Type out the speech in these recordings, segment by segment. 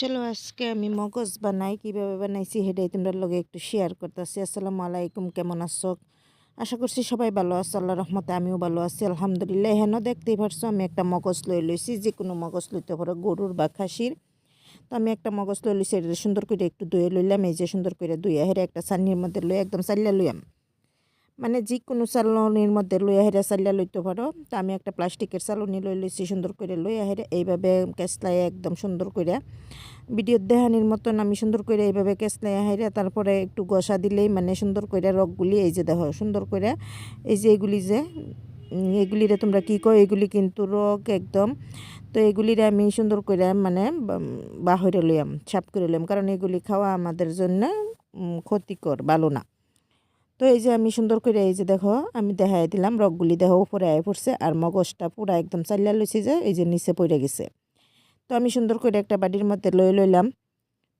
চলো আজকে আমি মগজ বানাই, কীভাবে বানাইছি হেডাই তোমরা লগে একটু শেয়ার করতেছি। আসসালামু আলাইকুম, কেমন আছো? আশা করছি সবাই ভালো আছো আল্লাহ রহমতে আমিও ভালো আছি, আলহামদুলিল্লাহ। হেন দেখতেই পারছ, আমি একটা মগজ লই লইছি যে কোনো মগজ লইতে পারো, গরুর বা খাসির। তো আমি একটা মগজ লই লইছি, এটা সুন্দর করে একটু ধুয়ে লইলাম, এই যে সুন্দর করে ধুয়ে হেরে একটা চান্নির মধ্যে লই একদম চাল্লা লইয়াম। মানে যে কোনো চালনির মধ্যে লইয়া হেরে চাল্লা লইতে পারো। তো আমি একটা প্লাস্টিকের চালনি লই লইছি, সুন্দর করে লইয়া হেরে, এইভাবে কেসলাই একদম সুন্দর করে। ভিডিওর দেহানির মতন আমি সুন্দর করে এইভাবে কেসলাই হেরে, তারপরে একটু গসা দিলেই মানে সুন্দর করে রগগুলি, এই যে দেখো, সুন্দর করে, এই যে এগুলি যে এগুলিরে তোমরা কী কো এগুলি কিন্তু রগ একদম। তো এগুলিরে আমি সুন্দর করে মানে বাহরে লইয়াম সাপ করে লইয়াম, কারণ এগুলি খাওয়া আমাদের জন্য ক্ষতিকর, ভালো না। তো এই যে আমি সুন্দর করে এই যে দেখো, আমি দেখাই দিলাম, রগগুলি দেখো উপরে আয় পড়ছে আর মগজটা পুরা একদম চালিয়া লইছি যে এই যে নিচে পড়ে গেছে। তো আমি সুন্দর করে একটা বাড়ির মধ্যে লই লইলাম।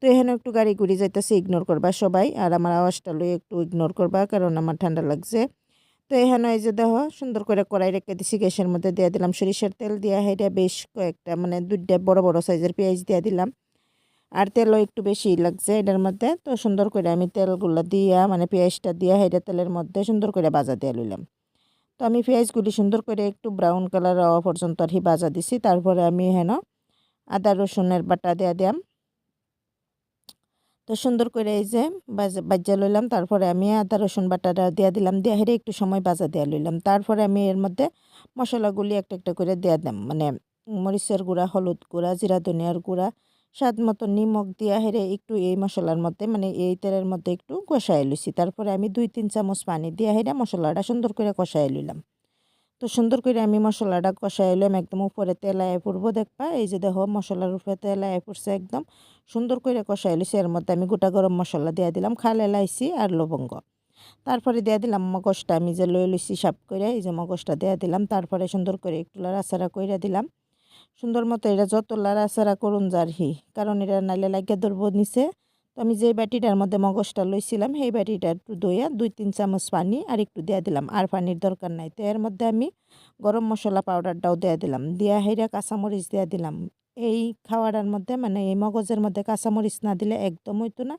তো এখানে একটু গাড়ি ঘুরি যাইতেছে ইগনোর করবা সবাই, আর আমার আওয়াজটা লই একটু ইগনোর করবা কারণ আমার ঠান্ডা লাগছে। তো এখানে এই যে দেখো, সুন্দর করে কড়াই রেখে দিছি, গ্যাসের মধ্যে দিয়ে দিলাম সরিষার তেল দিয়া হেঁটে বেশ কয়েকটা মানে দুইটা বড় বড় সাইজের পেঁয়াজ দিয়ে দিলাম। আর তেলও একটু বেশি লাগছে এটার মধ্যে। তো সুন্দর করে আমি তেলগুলো দিয়া মানে পেঁয়াজটা দিয়া হেঁটে তেলের মধ্যে সুন্দর করে বাজা দিয়ে লইলাম। তো আমি পেঁয়াজগুলি সুন্দর করে একটু ব্রাউন কালার হওয়া পর্যন্ত আর বাজা দিছি। তারপরে আমি হেন আদা, রসুনের বাটা দেওয়া দিলাম তো সুন্দর করে এই যে বাজা লইলাম। তারপরে আমি আদা, রসুন বাটাটা দিয়ে দিলাম। দিয়ে হেরে একটু সময় বাজা দেওয়া লইলাম। তারপরে আমি এর মধ্যে মশলাগুলি একটা একটা করে দেওয়া দিলাম। মানে মরিচের গুঁড়া, হলুদ গুঁড়া, জিরা, ধনিয়ার গুঁড়া স্বাদ মতো নিমখ দিয়া হেরে একটু এই মশলার মধ্যে মানে এই তেলের মধ্যে একটু কষাই লইছি। তারপরে আমি দুই, তিন চামচ পানি দিয়া হেরে মশলাটা সুন্দর করে কষাই লইলাম। তো সুন্দর করে আমি মশলাটা কষাই লইলাম, একদম উপরে তেল আয় পড়ব দেখবা। এই যে দেখো, মশলার উপরে তেল আয় পড়ছে একদম সুন্দর করে কষাই লইছি। এর মধ্যে আমি গোটা গরম মশলা দিয়া দিলাম, খাল এলাইছি আর লবঙ্গ। তারপরে দিয়া দিলাম মগজটা, আমি যে লই লইছি সাপ করে এই যে মগজটা দেওয়া দিলাম। তারপরে সুন্দর করে একটু লাড়াচাড়া করে দিলাম। সুন্দর মতো এটা যত লাড়াচাড়া করুন হি। কারণ এটা নাইলে লাগিয়ে ধরবো নিচে। তো আমি যে বাটিটার মধ্যে মগজটা লইছিলাম, সেই বাটিটা একটু দইয়া দুই তিন চামচ পানি আর একটু দেওয়া দিলাম। আর পানির দরকার নাই। তো এর মধ্যে আমি গরম মশলা পাউডারটাও দেওয়া দিলাম। দিয়া হেরা কাঁচামরিচ দেওয়া দিলাম। এই খাওয়াটার মধ্যে মানে এই মগজের মধ্যে কাঁচামরিচ না দিলে একদম হইতো না।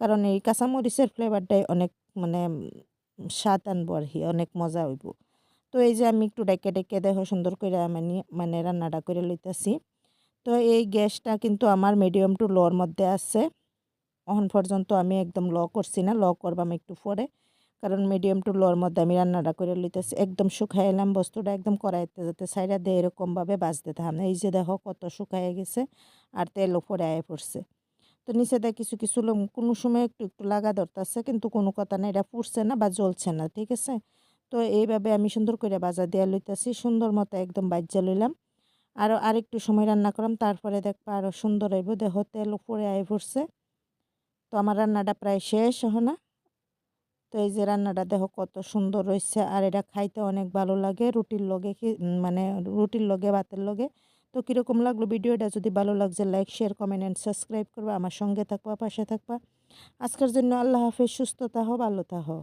কারণ এই কাঁচামরিচের ফ্লেভারটাই অনেক মানে স্বাদ আনব আর অনেক মজা হইব। তো এই যে আমি একটু ডেকে ডেকে দেখো সুন্দর করে মানে মানে রান্নাটা করে লইতেছি। তো এই গ্যাসটা কিন্তু আমার মিডিয়াম টু লোর মধ্যে আছে। এখন পর্যন্ত আমি একদম ল করছি না ল করবাম একটু পরে। কারণ মিডিয়াম টু লোর মধ্যে আমি রান্নাটা করে লইতেছি। একদম শুকাই এলাম, বস্তুটা একদম কড়াইতে যাতে সাইডা দিয়ে এরকমভাবে বাজতে থাম এই যে দেখো কত শুকায় গেছে আর তেল উপরে আয় পড়ছে। তো নিচে দেয় কিছু কিছু কোনো সময় একটু একটু লাগা ধরতেছে, কিন্তু কোনো কথা না এটা পুড়ছে না বা জ্বলছে না, ঠিক আছে? তো এইভাবে আমি সুন্দর করে বাজা দেওয়া লইতেছি, সুন্দর মতো একদম বাজ্যা লইলাম। আরও আরেকটু সময় রান্না করলাম, তারপরে দেখব আরও সুন্দর হইব। দেহ তেল উপরে আই পড়ছে। তো আমার রান্নাটা প্রায় শেষ না। তো এই যে রান্নাটা দেখো কত সুন্দর রয়েছে আর এটা খাইতে অনেক ভালো লাগে রুটির লগে মানে রুটির লগে, ভাতের লগে। তো কীরকম লাগল ভিডিওটা? যদি ভালো লাগছে like share comment and subscribe করবা। আমার সঙ্গে থাকবা, পাশে থাকবা। আজকের জন্য আল্লাহ হাফেজ সুস্থতা হো ভালো থাকো।